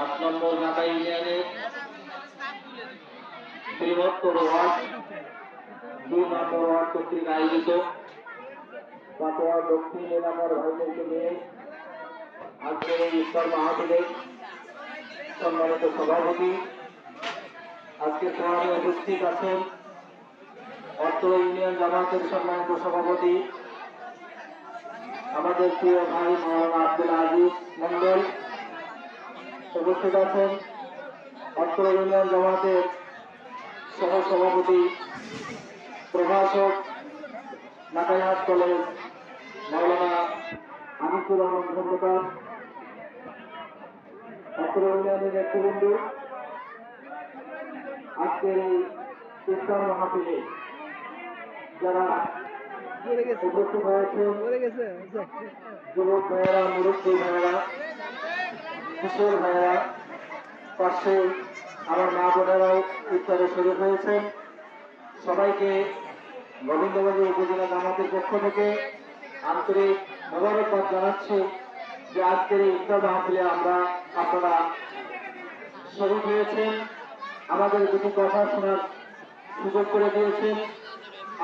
আট নম্বর ঢাকা ইউনিয়নের বৃহত্তর ওয়ার্ড দুই নম্বর ওয়ার্ড কর্তৃক আয়োজিত পাটোয়া দক্ষিণ এলাকার ভাইদেরকে নিয়ে আজকের ইফতার মাহফিলের সম্মানিত সভাপতি, আজকে প্রণামে উপস্থিত আছেন অর্থ ইউনিয়ন জামাতের সম্মানিত সভাপতি, আমাদের প্রিয় ভাই মৌলানা আব্দুল আজিজ মন্ডল উপস্থিত আছেন অর্থ ইউনিয়ন জামাতের সহ সভাপতি প্রভাষক নাকাইহাট কলেজ মৌলানা আনিসুর রহমান খন্দকার অত্র ইউনিয়নের নেতৃবৃন্দ আজকের এই ইফতার মাহফিলে যারা উপস্থিত গেছে। যুবক ভাইয়েরা মুরব্বী ভাইয়েরা কিশোর ভাইয়েরা পাশে আমার মা বোনেরাও ইফতারে শরীর হয়েছেন। সবাইকে গোবিন্দবাজার উপজেলা জামাতের পক্ষ থেকে আন্তরিক মোবারকবাদ জানাচ্ছি যে আজকের এই ইফতার মাহফিলে আমরা আপনারা শরীর হয়েছেন। আমাদের দুটি কথা শোনার সুযোগ করে দিয়েছেন।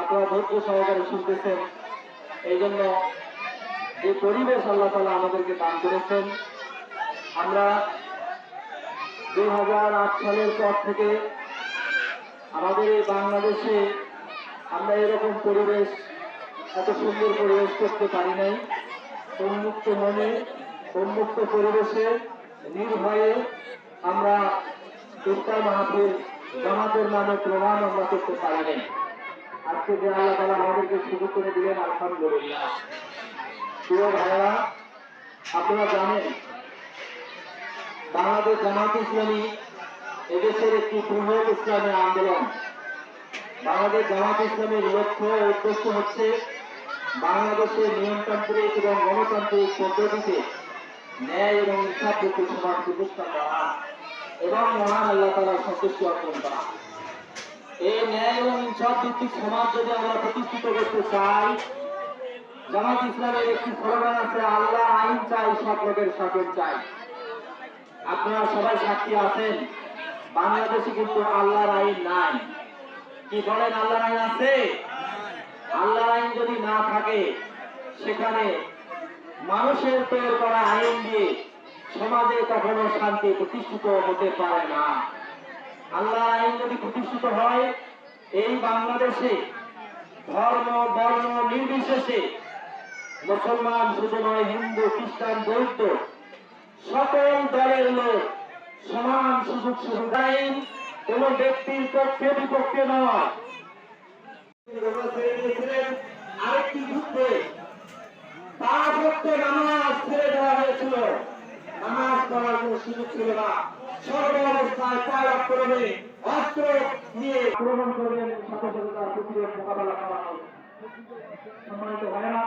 আপনারা ধৈর্য সহকারে শুনতেছেন। এই জন্য এই পরিবেশ আল্লাহ তালা আমাদেরকে দান করেছেন। আমরা দুই হাজার আট সালের পর থেকে আমাদের এই বাংলাদেশে আমরা এরকম পরিবেশ, এত সুন্দর পরিবেশ করতে পারি নাই। উন্মুক্ত মনে, উন্মুক্ত পরিবেশে নির্ভয়ে আমরা ইফতার মাহফিল জামাতের নামে প্রমাণ আমরা করতে পারি নাই। আজকে যে আল্লাহ তালা আমাদেরকে শুরু করে দিলেন, আলহামদুলিল্লাহ। প্রিয় ভাইরা আপনারা জানেন বাংলাদেশ জামাত ইসলামী এদেশের একটি বৃহৎ ইসলামী আন্দোলন। বাংলাদেশ জামাত ইসলামের লক্ষ্য ও উদ্দেশ্য হচ্ছে বাংলাদেশের নিয়মতান্ত্রিক এবং গণতান্ত্রিক পদ্ধতিতে ন্যায় এবং ভিত্তিক সমাজ প্রতিষ্ঠা করা এবং মহান আল্লাহ তালার সন্তুষ্টি অর্জন করা। এই ন্যায় এবং ইনসাফ ভিত্তিক সমাজ যদি আমরা প্রতিষ্ঠিত করতে চাই জামাত ইসলামের একটি স্লোগান আছে, আল্লাহ আইন চাই, সব লোকের শাসন চাই। আপনারা সবাই সাক্ষী আছেন? বাংলাদেশে কিন্তু আল্লাহর আইন নাই। কি বলেন আল্লাহর আইন আছে? আল্লাহর আইন যদি না থাকে, সেখানে মানুষের তৈরি করা আইন দিয়ে সমাজে কখনো শান্তি প্রতিষ্ঠিত হতে পারে না। আল্লাহর আইন যদি প্রতিষ্ঠিত হয়, এই বাংলাদেশে ধর্ম, বর্ণ নির্বিশেষে মুসলমান, শুধু নয়, হিন্দু, খ্রিস্টান, বৌদ্ধ সকল দলের লোক সমান সুযোগ সুবিধা কোন ব্যক্তির পক্ষে বিপক্ষে নয়। আরেকটি যুদ্ধে তার পক্ষে নামাজ ছেড়ে দেওয়া হয়েছিল। নামাজ পড়ার কোন সুযোগ ছিল না। সর্ব অবস্থায় পালক অস্ত্র নিয়ে আক্রমণ করবেন সম্মানিত ভাইরা